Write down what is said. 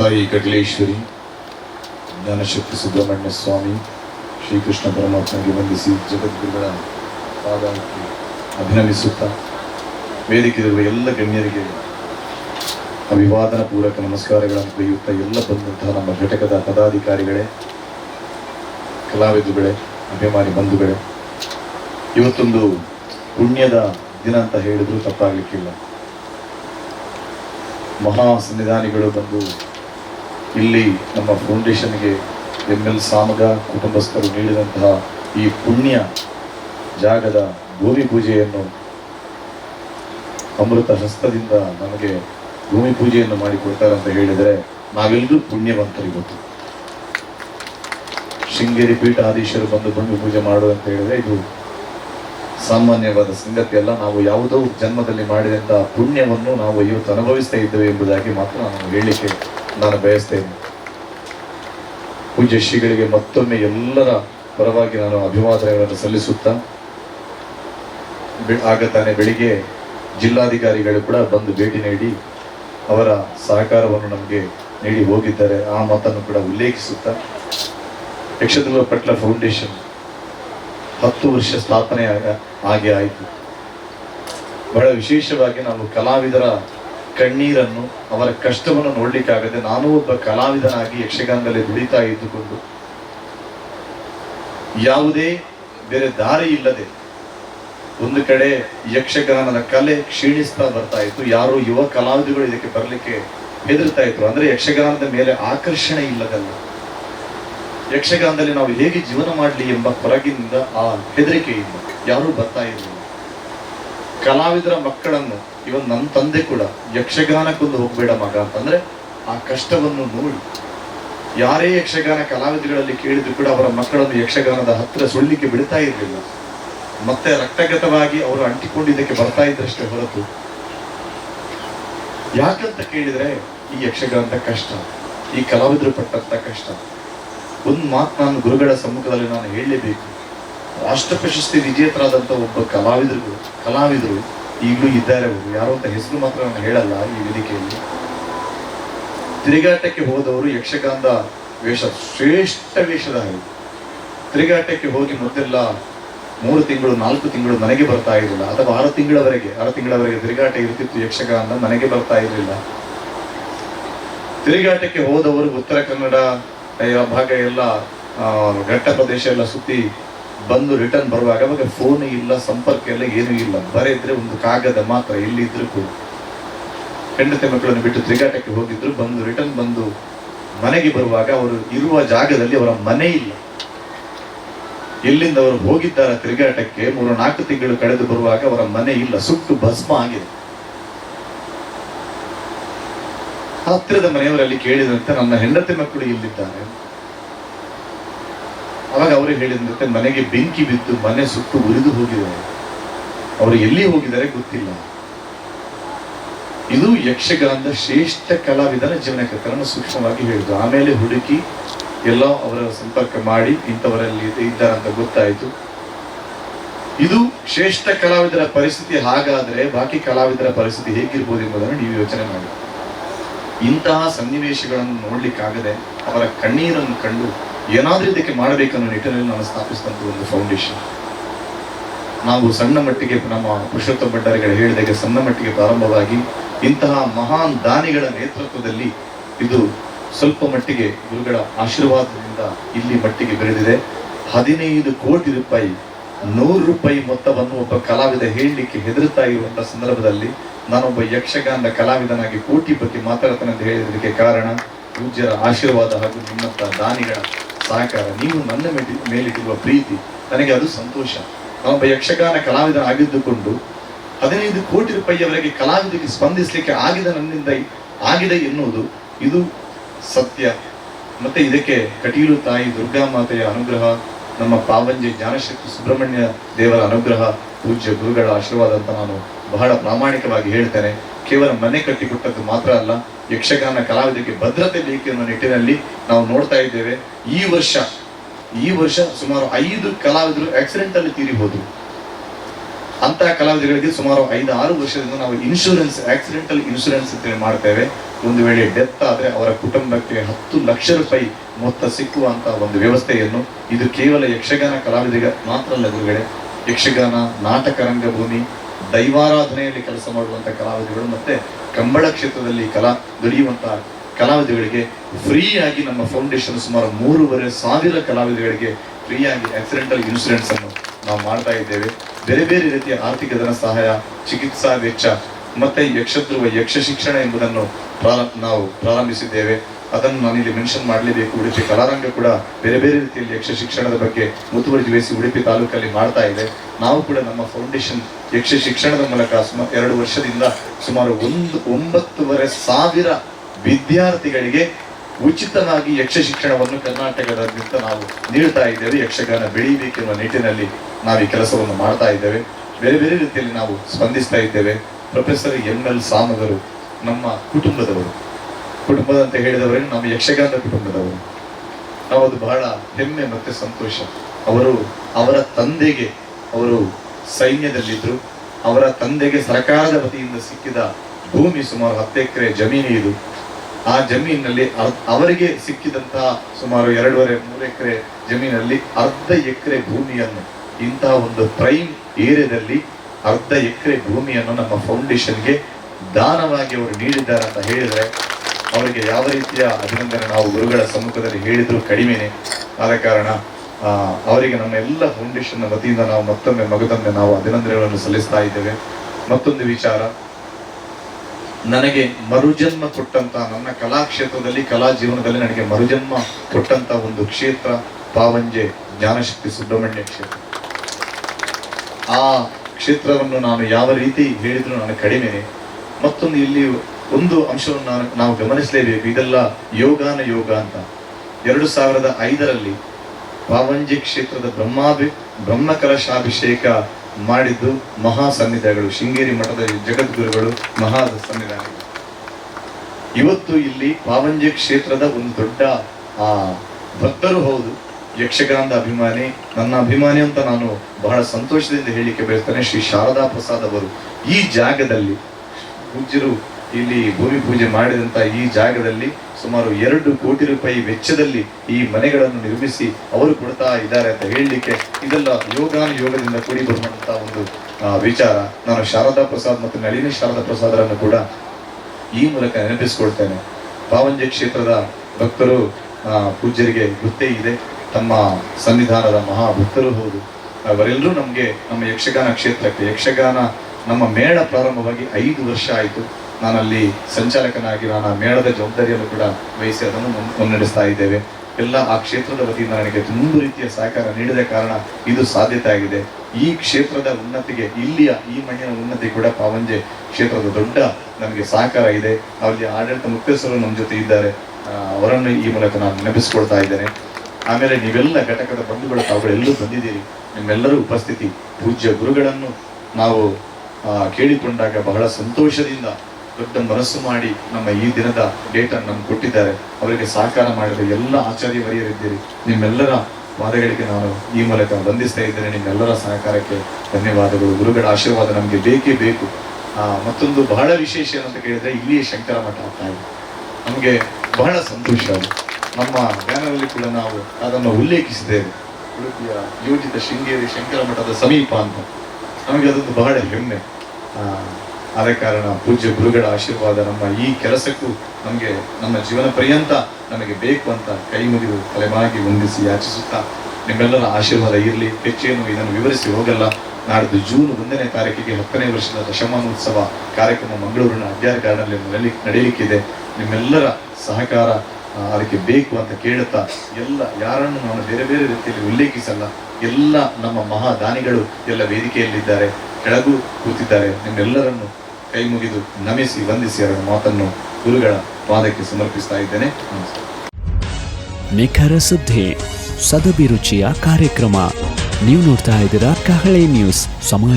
ತಾಯಿ ಕಡಲೇಶ್ವರಿ ಜ್ಞಾನಶಕ್ತಿ ಸುಬ್ರಹ್ಮಣ್ಯ ಸ್ವಾಮಿ, ಶ್ರೀಕೃಷ್ಣ ಪರಮಾತ್ಮಗೆ ವಂದಿಸಿ ಜಗದ್ಗುರುಗಳ ಪಾದಕ್ಕೆ ಅಭಿನಂದಿಸುತ್ತಾ ವೇದಿಕೆಯಿರುವ ಎಲ್ಲ ಗಣ್ಯರಿಗೆ ಅಭಿವಾದನ ಪೂರಕ ನಮಸ್ಕಾರಗಳನ್ನು ಕರೆಯುತ್ತಾ ಎಲ್ಲ ಬಂದಂತಹ ನಮ್ಮ ಘಟಕದ ಪದಾಧಿಕಾರಿಗಳೇ ಕಲಾವಿದುಗಳೇ ಅಭಿಮಾನಿ ಬಂಧುಗಳೇ, ಇವತ್ತೊಂದು ಪುಣ್ಯದ ದಿನ ಅಂತ ಹೇಳಿದ್ರು ತಪ್ಪಾಗಲಿಕ್ಕಿಲ್ಲ. ಮಹಾ ಸನ್ನಿಧಾನಿಗಳು ಬಂದು ಇಲ್ಲಿ ನಮ್ಮ ಫೌಂಡೇಶನ್ಗೆ ಎಂ ಎಲ್ ಸಾಮಗ ಕುಟುಂಬಸ್ಥರು ನೀಡಿದಂತಹ ಈ ಪುಣ್ಯ ಜಾಗದ ಭೂಮಿ ಪೂಜೆಯನ್ನು ಅಮೃತ ಹಸ್ತದಿಂದ ನಮಗೆ ಭೂಮಿ ಪೂಜೆಯನ್ನು ಮಾಡಿಕೊಡ್ತಾರೆ ಅಂತ ಹೇಳಿದರೆ ನಾವೆಲ್ಲರೂ ಪುಣ್ಯವಂತರು ಗೊತ್ತು. ಶೃಂಗೇರಿ ಪೀಠಾಧೀಶರು ಬಂದು ಭೂಮಿ ಪೂಜೆ ಅಂತ ಹೇಳಿದ್ರೆ ಇದು ಸಾಮಾನ್ಯವಾದ ಸಂಗತಿ ಅಲ್ಲ. ನಾವು ಯಾವುದೋ ಜನ್ಮದಲ್ಲಿ ಮಾಡಿದಂತಹ ಪುಣ್ಯವನ್ನು ನಾವು ಇವತ್ತು ಅನುಭವಿಸ್ತಾ ಇದ್ದೇವೆ ಎಂಬುದಾಗಿ ಮಾತ್ರ ನಾನು ಹೇಳಲಿಕ್ಕೆ ನಾನು ಬಯಸ್ತೇನೆ. ಪೂಜ್ಯ ಶ್ರೀಗಳಿಗೆ ಮತ್ತೊಮ್ಮೆ ಎಲ್ಲರ ಪರವಾಗಿ ನಾನು ಅಭಿವಾದನೆಗಳನ್ನು ಸಲ್ಲಿಸುತ್ತಾ ಆಗ ತಾನೇ ಬೆಳಿಗ್ಗೆ ಜಿಲ್ಲಾಧಿಕಾರಿಗಳು ಕೂಡ ಬಂದು ಭೇಟಿ ನೀಡಿ ಅವರ ಸಹಕಾರವನ್ನು ನಮಗೆ ನೀಡಿ ಹೋಗಿದ್ದಾರೆ. ಆ ಮಾತನ್ನು ಕೂಡ ಉಲ್ಲೇಖಿಸುತ್ತಾ, ಯಕ್ಷದುರ್ಗ ಪಟ್ಲ ಫೌಂಡೇಶನ್ ಹತ್ತು ವರ್ಷ ಸ್ಥಾಪನೆ ಆಗ- ಆಯಿತು. ಬಹಳ ವಿಶೇಷವಾಗಿ ನಾವು ಕಲಾವಿದರ ಕಣ್ಣೀರನ್ನು ಅವರ ಕಷ್ಟವನ್ನು ನೋಡ್ಲಿಕ್ಕಾಗದೆ ನಾನು ಒಬ್ಬ ಕಲಾವಿದನಾಗಿ ಯಕ್ಷಗಾನದಲ್ಲಿ ದುಡಿತಾ ಇದ್ದುಕೊಂಡು ಯಾವುದೇ ಬೇರೆ ದಾರಿ ಇಲ್ಲದೆ ಒಂದು ಕಡೆ ಯಕ್ಷಗಾನದ ಕಲೆ ಕ್ಷೀಣಿಸ್ತಾ ಬರ್ತಾ ಇತ್ತು. ಯಾರು ಯುವ ಕಲಾವಿದರು ಇದಕ್ಕೆ ಬರಲಿಕ್ಕೆ ಹೆದರ್ತಾ ಇದ್ರು. ಅಂದ್ರೆ ಯಕ್ಷಗಾನದ ಮೇಲೆ ಆಕರ್ಷಣೆ ಇಲ್ಲದಲ್ಲ. ಯಕ್ಷಗಾನದಲ್ಲಿ ನಾವು ಹೇಗೆ ಜೀವನ ಮಾಡಲಿ ಎಂಬ ಹೊರಗಿನಿಂದ ಆ ಹೆದರಿಕೆ ಇಲ್ಲ. ಯಾರೂ ಬರ್ತಾ ಇರಲಿಲ್ಲ. ಕಲಾವಿದರ ಮಕ್ಕಳನ್ನು ಇವನ್ ನನ್ನ ತಂದೆ ಕೂಡ ಯಕ್ಷಗಾನಕ್ಕೊಂದು ಹೋಗ್ಬೇಡ ಮಗ ಅಂತಂದ್ರೆ ಆ ಕಷ್ಟವನ್ನು ನೋಡಿ. ಯಾರೇ ಯಕ್ಷಗಾನ ಕಲಾವಿದಗಳಲ್ಲಿ ಕೇಳಿದ್ರು ಕೂಡ ಅವರ ಮಕ್ಕಳನ್ನು ಯಕ್ಷಗಾನದ ಹತ್ತಿರ ಸುಳ್ಳಿಕ್ಕೆ ಬಿಡ್ತಾ ಇರಲಿಲ್ಲ. ಮತ್ತೆ ರಕ್ತಗತವಾಗಿ ಅವರು ಅಂಟಿಕೊಂಡಿದ್ದಕ್ಕೆ ಬರ್ತಾ ಇದ್ರಷ್ಟೇ ಹೊರತು. ಯಾಕಂತ ಕೇಳಿದ್ರೆ ಈ ಯಕ್ಷಗಾನದ ಕಷ್ಟ, ಈ ಕಲಾವಿದರು ಪಟ್ಟಂತ ಕಷ್ಟ. ಒಂದು ಮಾತು ನಾನು ಗುರುಗಳ ಸಮ್ಮುಖದಲ್ಲಿ ನಾನು ಹೇಳಲೇಬೇಕು. ರಾಷ್ಟ್ರ ಪ್ರಶಸ್ತಿ ವಿಜೇತರಾದಂಥ ಒಬ್ಬ ಕಲಾವಿದರು ಕಲಾವಿದರು ಈಗಲೂ ಇದ್ದಾರೆ ಅವರು. ಯಾರು ಅಂತ ಹೆಸರು ಮಾತ್ರ ನಾನು ಹೇಳಲ್ಲ ಈ ವೇದಿಕೆಯಲ್ಲಿ. ತಿರುಗಾಟಕ್ಕೆ ಹೋದವರು ಯಕ್ಷಗಾನದ ವೇಷ, ಶ್ರೇಷ್ಠ ವೇಷದ ಹಾಗೆ ತಿರುಗಾಟಕ್ಕೆ ಹೋಗಿ ಮೊದಲೆಲ್ಲ ಮೂರು ತಿಂಗಳು, ನಾಲ್ಕು ತಿಂಗಳು ಮನೆಗೆ ಬರ್ತಾ ಇರಲಿಲ್ಲ. ಅಥವಾ ಆರು ತಿಂಗಳವರೆಗೆ ಆರು ತಿಂಗಳವರೆಗೆ ತಿರುಗಾಟ ಇರ್ತಿತ್ತು ಯಕ್ಷಗಾನ ಮನೆಗೆ ಬರ್ತಾ ಇರಲಿಲ್ಲ. ತಿರುಗಾಟಕ್ಕೆ ಹೋದವರು ಉತ್ತರ ಕನ್ನಡ ಭಾಗ ಎಲ್ಲ ಘಟ್ಟ ಪ್ರದೇಶ ಎಲ್ಲ ಸುತ್ತಿ ಬಂದು ರಿಟರ್ನ್ ಬರುವಾಗ ಅವಾಗ ಫೋನ್ ಇಲ್ಲ, ಸಂಪರ್ಕ ಎಲ್ಲ ಏನೂ ಇಲ್ಲ. ಬರೆದ್ರೆ ಒಂದು ಕಾಗದ ಮಾತ್ರ ಎಲ್ಲಿದ್ರು ಕೂಡ. ಹೆಂಡತಿ ಮಕ್ಕಳನ್ನು ಬಿಟ್ಟು ತಿರುಗಾಟಕ್ಕೆ ಹೋಗಿದ್ರು, ಬಂದು ರಿಟರ್ನ್ ಬಂದು ಮನೆಗೆ ಬರುವಾಗ ಅವರು ಇರುವ ಜಾಗದಲ್ಲಿ ಅವರ ಮನೆ ಇಲ್ಲ. ಎಲ್ಲಿಂದ ಅವರು ಹೋಗಿದ್ದಾರೆ ತಿರುಗಾಟಕ್ಕೆ ಮೂರು ನಾಲ್ಕು ತಿಂಗಳು ಕಳೆದು ಬರುವಾಗ ಅವರ ಮನೆ ಇಲ್ಲ. ಸುಟ್ಟು ಭಸ್ಮ ಆಗಿದೆ. ಹತ್ತಿರದ ಮನೆಯವರಲ್ಲಿ ಕೇಳಿದಂತೆ, ನನ್ನ ಹೆಂಡತಿ ಮಕ್ಕಳು ಇಲ್ಲಿದ್ದಾರೆ. ಅವಾಗ ಅವರು ಹೇಳಿದಂತೆ ಮನೆಗೆ ಬೆಂಕಿ ಬಿದ್ದು ಮನೆ ಸುಟ್ಟು ಉರಿದು ಹೋಗಿದ್ದಾರೆ ಅವರು ಎಲ್ಲಿ ಹೋಗಿದ್ದಾರೆ ಗೊತ್ತಿಲ್ಲ. ಇದು ಯಕ್ಷಗಾನದ ಶ್ರೇಷ್ಠ ಕಲಾವಿದರ ಜೀವನ ಕಥೆಯನ್ನು ಸೂಕ್ಷ್ಮವಾಗಿ ಹೇಳಿದ್ರು ಆಮೇಲೆ ಹುಡುಕಿ ಎಲ್ಲ ಅವರ ಸಂಪರ್ಕ ಮಾಡಿ ಇಂಥವರಲ್ಲಿ ಇದ್ದಾರೆ ಅಂತ ಗೊತ್ತಾಯಿತು. ಇದು ಶ್ರೇಷ್ಠ ಕಲಾವಿದರ ಪರಿಸ್ಥಿತಿ ಹಾಗಾದ್ರೆ ಬಾಕಿ ಕಲಾವಿದರ ಪರಿಸ್ಥಿತಿ ಹೇಗಿರ್ಬೋದು ಎಂಬುದನ್ನು ನೀವು ಯೋಚನೆ ಮಾಡಿ. ಇಂತಹ ಸನ್ನಿವೇಶಗಳನ್ನು ನೋಡ್ಲಿಕ್ಕಾಗದೆ ಅವರ ಕಣ್ಣೀರನ್ನು ಕಂಡು ಏನಾದ್ರೂ ಇದಕ್ಕೆ ಮಾಡಬೇಕನ್ನೋ ನಿಟ್ಟಿನಲ್ಲಿ ನಾನು ಸ್ಥಾಪಿಸಿದಂಥ ಒಂದು ಫೌಂಡೇಶನ್ ನಾವು ಸಣ್ಣ ಮಟ್ಟಿಗೆ ನಮ್ಮ ಪುರುಷೋತ್ತಮ ಭಂಡಾರಿಗಳು ಹೇಳಿದಾಗ ಸಣ್ಣ ಮಟ್ಟಿಗೆ ಪ್ರಾರಂಭವಾಗಿ ಇಂತಹ ಮಹಾನ್ ದಾನಿಗಳ ನೇತೃತ್ವದಲ್ಲಿ ಇದು ಸ್ವಲ್ಪ ಮಟ್ಟಿಗೆ ಗುರುಗಳ ಆಶೀರ್ವಾದದಿಂದ ಇಲ್ಲಿ ಮಟ್ಟಿಗೆ ಬೆಳೆದಿದೆ ಹದಿನೈದು ಕೋಟಿ ರೂಪಾಯಿ, ನೂರು ರೂಪಾಯಿ ಮೊತ್ತವನ್ನು ಒಬ್ಬ ಕಲಾವಿದ ಹೇಳಲಿಕ್ಕೆ ಹೆದರುತ್ತಾ ಇರುವಂತಹ ಸಂದರ್ಭದಲ್ಲಿ ನಾನೊಬ್ಬ ಯಕ್ಷಗಾನದ ಕಲಾವಿದನಾಗಿ ಕೋಟಿ ಬಗ್ಗೆ ಮಾತಾಡ್ತಾನೆ ಅಂತ ಹೇಳಿದ್ದಕ್ಕೆ ಕಾರಣ ಪೂಜ್ಯರ ಆಶೀರ್ವಾದ ಹಾಗೂ ನಿಮ್ಮಂಥ ದಾನಿಗಳ ಸಹಕಾರ ನೀವು ನನ್ನ ಮೇಲೆ- ಮೇಲಿಟ್ಟಿರುವ ಪ್ರೀತಿ ನನಗೆ ಅದು ಸಂತೋಷ. ನಾನೊಬ್ಬ ಯಕ್ಷಗಾನ ಕಲಾವಿದ ಆಗಿದ್ದುಕೊಂಡು ಹದಿನೈದು ಕೋಟಿ ರೂಪಾಯಿಯವರೆಗೆ ಕಲಾವಿದರಿಗೆ ಸ್ಪಂದಿಸಲಿಕ್ಕೆ ಆಗಿದೆ ನನ್ನಿಂದ ಆಗಿದೆ ಎನ್ನುವುದು ಇದು ಸತ್ಯ. ಮತ್ತೆ ಇದಕ್ಕೆ ಕಟೀಲು ತಾಯಿ ದುರ್ಗಾ ಮಾತೆಯ ಅನುಗ್ರಹ, ನಮ್ಮ ಪಾವಂಜಿ ಜ್ಞಾನಶಕ್ತಿ ಸುಬ್ರಹ್ಮಣ್ಯ ದೇವರ ಅನುಗ್ರಹ, ಪೂಜ್ಯ ಗುರುಗಳ ಆಶೀರ್ವಾದ ಅಂತ ನಾನು ಬಹಳ ಪ್ರಾಮಾಣಿಕವಾಗಿ ಹೇಳ್ತೇನೆ. ಕೇವಲ ಮನೆ ಕಟ್ಟಿಕೊಟ್ಟದ್ದು ಮಾತ್ರ ಅಲ್ಲ, ಯಕ್ಷಗಾನ ಕಲಾವಿದರಿಗೆ ಭದ್ರತೆ ಬೇಕು ಅನ್ನೋ ನಿಟ್ಟಿನಲ್ಲಿ ನಾವು ನೋಡ್ತಾ ಇದ್ದೇವೆ. ಈ ವರ್ಷ ಈ ವರ್ಷ ಸುಮಾರು ಐದು ಕಲಾವಿದರು ಆಕ್ಸಿಡೆಂಟ್ ಅಲ್ಲಿ ತೀರಿ ಹೋದ್ರು. ಅಂತಹ ಕಲಾವಿದರಿಗೆ ಸುಮಾರು ಐದು ಆರು ವರ್ಷದಿಂದ ನಾವು ಇನ್ಶೂರೆನ್ಸ್ ಆಕ್ಸಿಡೆಂಟಲ್ ಇನ್ಶೂರೆನ್ಸ್ ಅಂತೇಳಿ ಮಾಡ್ತೇವೆ. ಒಂದು ವೇಳೆ ಡೆತ್ ಆದ್ರೆ ಅವರ ಕುಟುಂಬಕ್ಕೆ ಹತ್ತು ಲಕ್ಷ ರೂಪಾಯಿ ಮೊತ್ತ ಸಿಕ್ಕುವಂತ ಒಂದು ವ್ಯವಸ್ಥೆಯನ್ನು ಇದು ಕೇವಲ ಯಕ್ಷಗಾನ ಕಲಾವಿದರಿಗೆ ಮಾತ್ರ ಅಲ್ಲ ಗುರುಗಳೇ, ಯಕ್ಷಗಾನ, ನಾಟಕ ರಂಗಭೂಮಿ ದೈವಾರಾಧನೆಯಲ್ಲಿ ಕೆಲಸ ಮಾಡುವಂಥ ಕಲಾವಿದಗಳು ಮತ್ತೆ ಕಂಬಳ ಕ್ಷೇತ್ರದಲ್ಲಿ ಕಲಾ ದೊರೆಯುವಂಥ ಕಲಾವಿದಗಳಿಗೆ ಫ್ರೀಯಾಗಿ ನಮ್ಮ ಫೌಂಡೇಶನ್ ಸುಮಾರು ಮೂರುವರೆ ಸಾವಿರ ಕಲಾವಿದಗಳಿಗೆ ಫ್ರೀಯಾಗಿ ಆಕ್ಸಿಡೆಂಟಲ್ ಇನ್ಶೂರೆನ್ಸ್ ಅನ್ನು ನಾವು ಮಾಡ್ತಾ ಇದ್ದೇವೆ. ಬೇರೆ ಬೇರೆ ರೀತಿಯ ಆರ್ಥಿಕ ಧನ ಸಹಾಯ, ಚಿಕಿತ್ಸಾ ವೆಚ್ಚ, ಮತ್ತೆ ಯಕ್ಷಧ್ರುವ ಯಕ್ಷ ಶಿಕ್ಷಣ ಎಂಬುದನ್ನು ಪ್ರಾರಂಭ ನಾವು ಪ್ರಾರಂಭಿಸಿದ್ದೇವೆ. ಅದನ್ನು ನಾನಿಲ್ಲಿ ಮೆನ್ಷನ್ ಮಾಡಲೇಬೇಕು. ಉಡುಪಿ ಕಲಾರಂಗ ಕೂಡ ಬೇರೆ ಬೇರೆ ರೀತಿಯಲ್ಲಿ ಯಕ್ಷ ಶಿಕ್ಷಣದ ಬಗ್ಗೆ ಮುತುವರ್ಜಿ ವಹಿಸಿ ಉಡುಪಿ ತಾಲೂಕಲ್ಲಿ ಮಾಡ್ತಾ ಇದೆ. ನಾವು ಕೂಡ ನಮ್ಮ ಫೌಂಡೇಶನ್ ಯಕ್ಷ ಶಿಕ್ಷಣದ ಮೂಲಕ ಸುಮಾರು ಎರಡು ವರ್ಷದಿಂದ ಸುಮಾರು ಒಂದು, ಒಂಬತ್ತುವರೆ ಸಾವಿರ ವಿದ್ಯಾರ್ಥಿಗಳಿಗೆ ಉಚಿತವಾಗಿ ಯಕ್ಷ ಶಿಕ್ಷಣವನ್ನು ಕರ್ನಾಟಕದಾದ್ಯಂತ ನಾವು ನೀಡ್ತಾ ಇದ್ದೇವೆ. ಯಕ್ಷಗಾನ ಬೆಳೀಬೇಕೆನ್ನುವ ನಿಟ್ಟಿನಲ್ಲಿ ನಾವು ಈ ಕೆಲಸವನ್ನು ಮಾಡ್ತಾ ಇದ್ದೇವೆ. ಬೇರೆ ಬೇರೆ ರೀತಿಯಲ್ಲಿ ನಾವು ಸ್ಪಂದಿಸ್ತಾ ಇದ್ದೇವೆ. ಪ್ರೊಫೆಸರ್ ಎಂ ಎಲ್ ಸಾಮಗರು ನಮ್ಮ ಕುಟುಂಬದವರು. ಕುಟುಂಬದ ಅಂತ ಹೇಳಿದವರೇ ನಮ್ಮ ಯಕ್ಷಗಾನ ಕುಟುಂಬದವರು. ನಾವು ಅದು ಬಹಳ ಹೆಮ್ಮೆ ಮತ್ತೆ ಸಂತೋಷ. ಅವರು ಅವರ ತಂದೆಗೆ ಅವರು ಸೈನ್ಯದಲ್ಲಿದ್ದರು. ಅವರ ತಂದೆಗೆ ಸರ್ಕಾರದ ವತಿಯಿಂದ ಸಿಕ್ಕಿದ ಭೂಮಿ ಸುಮಾರು ಹತ್ತು ಎಕರೆ ಜಮೀನು ಇದು. ಆ ಜಮೀನಿನಲ್ಲಿ ಅವರಿಗೆ ಸಿಕ್ಕಿದಂತಹ ಸುಮಾರು ಎರಡೂವರೆ, ಮೂರು ಎಕರೆ ಜಮೀನಲ್ಲಿ ಅರ್ಧ ಎಕರೆ ಭೂಮಿಯನ್ನು ಇಂತಹ ಒಂದು ಪ್ರೈಮ್ ಏರಿಯಾದಲ್ಲಿ ಅರ್ಧ ಎಕರೆ ಭೂಮಿಯನ್ನು ನಮ್ಮ ಫೌಂಡೇಶನ್ಗೆ ದಾನವಾಗಿ ಅವರು ನೀಡಿದ್ದಾರೆ ಅಂತ ಹೇಳಿದರೆ ಅವರಿಗೆ ಯಾವ ರೀತಿಯ ಅಭಿನಂದನೆ ನಾವು ಗುರುಗಳ ಸಮ್ಮುಖದಲ್ಲಿ ಹೇಳಿದ್ರು ಕಡಿಮೆನೆ. ಆದ ಕಾರಣ ಅವರಿಗೆ ನಮ್ಮ ಎಲ್ಲ ಫೌಂಡೇಶನ್ ವತಿಯಿಂದ ನಾವು ಮತ್ತೊಮ್ಮೆ ಮಗದೊಮ್ಮೆ ನಾವು ಅಭಿನಂದನೆಗಳನ್ನು ಸಲ್ಲಿಸ್ತಾ ಇದ್ದೇವೆ. ಮತ್ತೊಂದು ವಿಚಾರ. ನನಗೆ ಮರುಜನ್ಮ ಕೊಟ್ಟಂತ ನನ್ನ ಕಲಾ ಕ್ಷೇತ್ರದಲ್ಲಿ ಕಲಾ ಜೀವನದಲ್ಲಿ ನನಗೆ ಮರುಜನ್ಮ ಕೊಟ್ಟಂತ ಒಂದು ಕ್ಷೇತ್ರ ಪಾವಂಜೆ ಜ್ಞಾನಶಕ್ತಿ ಸುಬ್ರಹ್ಮಣ್ಯ ಕ್ಷೇತ್ರ. ಆ ಕ್ಷೇತ್ರವನ್ನು ನಾನು ಯಾವ ರೀತಿ ಹೇಳಿದ್ರು ನಾನು ಕಡಿಮೆ ಮತ್ತೊಂದು ಇಲ್ಲಿ ಒಂದು ಅಂಶವನ್ನು ನಾನು ನಾವು ಗಮನಿಸಲೇಬೇಕು. ಇದೆಲ್ಲ ಯೋಗಾನ ಯೋಗ ಅಂತ. ಎರಡು ಸಾವಿರದ ಐದರಲ್ಲಿ ಪಾವಂಜಿ ಕ್ಷೇತ್ರದ ಬ್ರಹ್ಮಾಭಿ ಬ್ರಹ್ಮಕಲಶಾಭಿಷೇಕ ಮಾಡಿದ್ದು ಮಹಾ ಸನ್ನಿಧಾನಗಳು. ಶೃಂಗೇರಿ ಮಠದ ಜಗದ್ಗುರುಗಳು ಮಹಾ ಸನ್ನಿಧಾನಗಳು. ಇವತ್ತು ಇಲ್ಲಿ ಪಾವಂಜಿ ಕ್ಷೇತ್ರದ ಒಂದು ದೊಡ್ಡ, ಆ, ಭಕ್ತರು ಹೌದು. ಯಕ್ಷಗಾನದ ಅಭಿಮಾನಿ. ನನ್ನ ಅಭಿಮಾನಿ ಅಂತ ನಾನು ಬಹಳ ಸಂತೋಷದಿಂದ ಹೇಳಿಕೆ ಬಯಸ್ತೇನೆ. ಶ್ರೀ ಶಾರದಾ ಪ್ರಸಾದ್ ಅವರು ಈ ಜಾಗದಲ್ಲಿ ಪೂಜ್ಯರು ಇಲ್ಲಿ ಭೂಮಿ ಪೂಜೆ ಮಾಡಿದಂತ ಈ ಜಾಗದಲ್ಲಿ ಸುಮಾರು ಎರಡು ಕೋಟಿ ರೂಪಾಯಿ ವೆಚ್ಚದಲ್ಲಿ ಈ ಮನೆಗಳನ್ನು ನಿರ್ಮಿಸಿ ಅವರು ಕೊಡ್ತಾ ಇದ್ದಾರೆ ಅಂತ ಹೇಳಲಿಕ್ಕೆ ಇದೆಲ್ಲ ಯೋಗಾನ ಯೋಗದಿಂದ ಕೂಡಿ ಬರುವಂತಹ ಒಂದು ವಿಚಾರ. ನಾನು ಶಾರದಾ ಪ್ರಸಾದ್ ಮತ್ತು ನಳಿನಿ ಶಾರದಾ ಪ್ರಸಾದರನ್ನು ಕೂಡ ಈ ಮೂಲಕ ನೆನಪಿಸಿಕೊಳ್ತೇನೆ. ಪಾವಂಜೆ ಕ್ಷೇತ್ರದ ಭಕ್ತರು ಪೂಜ್ಯರಿಗೆ ಗೊತ್ತೇ ಇದೆ. ತಮ್ಮ ಸನ್ನಿಧಾನದ ಮಹಾ ಭಕ್ತರು ಹೌದು. ಅವರೆಲ್ಲರೂ ನಮಗೆ ನಮ್ಮ ಯಕ್ಷಗಾನ ಕ್ಷೇತ್ರಕ್ಕೆ, ಯಕ್ಷಗಾನ ನಮ್ಮ ಮೇಳ ಪ್ರಾರಂಭವಾಗಿ ಐದು ವರ್ಷ ಆಯಿತು. ನಾನಲ್ಲಿ ಸಂಚಾಲಕನಾಗಿ ನಾನು ಆ ಮೇಳದ ಜವಾಬ್ದಾರಿಯನ್ನು ಕೂಡ ವಹಿಸಿ ಅದನ್ನು ಮುನ್- ಮುನ್ನಡೆಸ್ತಾ ಇದ್ದೇವೆ. ಎಲ್ಲ ಆ ಕ್ಷೇತ್ರದ ವತಿಯಿಂದ ನನಗೆ ತುಂಬ ರೀತಿಯ ಸಹಕಾರ ನೀಡಿದ ಕಾರಣ ಇದು ಸಾಧ್ಯತೆ ಆಗಿದೆ. ಈ ಕ್ಷೇತ್ರದ ಉನ್ನತಿಗೆ, ಇಲ್ಲಿಯ ಈ ಮಣ್ಣಿನ ಉನ್ನತಿ ಕೂಡ ಪಾವಂಜೆ ಕ್ಷೇತ್ರದ ದೊಡ್ಡ ನಮಗೆ ಸಹಕಾರ ಇದೆ. ಅಲ್ಲಿ ಆಡಳಿತ ಮುಖ್ಯಸ್ಥರು ನಮ್ಮ ಜೊತೆ ಇದ್ದಾರೆ. ಅವರನ್ನು ಈ ಮೂಲಕ ನಾನು ನೆನಪಿಸ್ಕೊಳ್ತಾ ಇದ್ದೇನೆ. ಆಮೇಲೆ ನೀವೆಲ್ಲ ಘಟಕದ ಬಂಧುಗಳು ತಾವುಗಳೆಲ್ಲೂ ಬಂದಿದ್ದೀರಿ. ನಿಮ್ಮೆಲ್ಲರೂ ಉಪಸ್ಥಿತಿ ಪೂಜ್ಯ ಗುರುಗಳನ್ನು ನಾವು ಕೇಳಿಕೊಂಡಾಗ ಬಹಳ ಸಂತೋಷದಿಂದ ದೊಡ್ಡ ಮನಸ್ಸು ಮಾಡಿ ನಮ್ಮ ಈ ದಿನದ ಡೇಟ್ ನಮ್ಗೆ ಕೊಟ್ಟಿದ್ದಾರೆ. ಅವರಿಗೆ ಸಹಕಾರ ಮಾಡಿದ ಎಲ್ಲ ಆಚಾರ್ಯ ವರಿಯರಿದ್ದೀರಿ. ನಿಮ್ಮೆಲ್ಲರ ವಾದಗಳಿಗೆ ನಾನು ಈ ಮೂಲಕ ವಂದಿಸ್ತಾ ಇದ್ದೇನೆ. ನಿಮ್ಮೆಲ್ಲರ ಸಹಕಾರಕ್ಕೆ ಧನ್ಯವಾದಗಳು. ಗುರುಗಳ ಆಶೀರ್ವಾದ ನಮಗೆ ಬೇಕೇ ಬೇಕು. ಮತ್ತೊಂದು ಬಹಳ ವಿಶೇಷ ಏನಂತ ಕೇಳಿದ್ರೆ ಇಲ್ಲಿಯೇ ಶಂಕರ ಮಠ ಆಗ್ತಾ ಇದೆ. ನಮಗೆ ಬಹಳ ಸಂತೋಷ ಅದು. ನಮ್ಮ ಬ್ಯಾನರಲ್ಲಿ ಕೂಡ ನಾವು ಅದನ್ನು ಉಲ್ಲೇಖಿಸಿದ್ದೇವೆ. ಉಡುಪಿಯ ಯೋಜಿತ ಶೃಂಗೇರಿ ಶಂಕರ ಮಠದ ಸಮೀಪ ಅಂತ. ನಮಗೆ ಅದೊಂದು ಬಹಳ ಹೆಮ್ಮೆ. ಆದ ಕಾರಣ ಪೂಜ್ಯ ಗುರುಗಳ ಆಶೀರ್ವಾದ ನಮ್ಮ ಈ ಕೆಲಸಕ್ಕೂ ನಮಗೆ, ನಮ್ಮ ಜೀವನ ಪರ್ಯಂತ ನಮಗೆ ಬೇಕು ಅಂತ ಕೈ ಮುಗಿದು ತಲೆಮಾಗಿ ವಂದಿಸಿ ಯಾಚಿಸುತ್ತಾ, ನಿಮ್ಮೆಲ್ಲರ ಆಶೀರ್ವಾದ ಇರಲಿ. ಹೆಚ್ಚೇನು ಇದನ್ನು ವಿವರಿಸಿ ಹೋಗಲ್ಲ. ನಾಡಿದ್ದು ಜೂನ್ ಒಂದನೇ ತಾರೀಕಿಗೆ ಹತ್ತನೇ ವರ್ಷದ ದಶಮಾನೋತ್ಸವ ಕಾರ್ಯಕ್ರಮ ಮಂಗಳೂರಿನ ಅಡ್ಯಾರ್ ನಡಲಿ, ನಡೆಯಲಿಕ್ಕಿದೆ. ನಿಮ್ಮೆಲ್ಲರ ಸಹಕಾರ ಅದಕ್ಕೆ ಬೇಕು ಅಂತ ಕೇಳುತ್ತಾ, ಎಲ್ಲ ಯಾರನ್ನು ನಾನು ಬೇರೆ ಬೇರೆ ರೀತಿಯಲ್ಲಿ ಉಲ್ಲೇಖಿಸಲ್ಲ, ಎಲ್ಲ ನಮ್ಮ ಮಹಾದಾನಿಗಳು ಎಲ್ಲ ವೇದಿಕೆಯಲ್ಲಿದ್ದಾರೆ. ಕೆಳಗೂ ಕೂತಿದ್ದಾರೆ. ನಿಮ್ಮೆಲ್ಲರನ್ನು ಕೈ ಮುಗಿದು ನಮಿಸಿ ವಂದಿಸಿ ಅವರ ಮಾತನ್ನು ಗುರುಗಳ ಪಾದಕ್ಕೆ ಸಮರ್ಪಿಸ್ತಾ ಇದ್ದೇನೆ. ನಿಖರ ಸುದ್ದಿ, ಸದಭಿರುಚಿಯ ಕಾರ್ಯಕ್ರಮ. ನೀವು ನೋಡ್ತಾ ಇದ್ದೀರಾ ಕಹಳೆ ನ್ಯೂಸ್, ಸಮಾಜ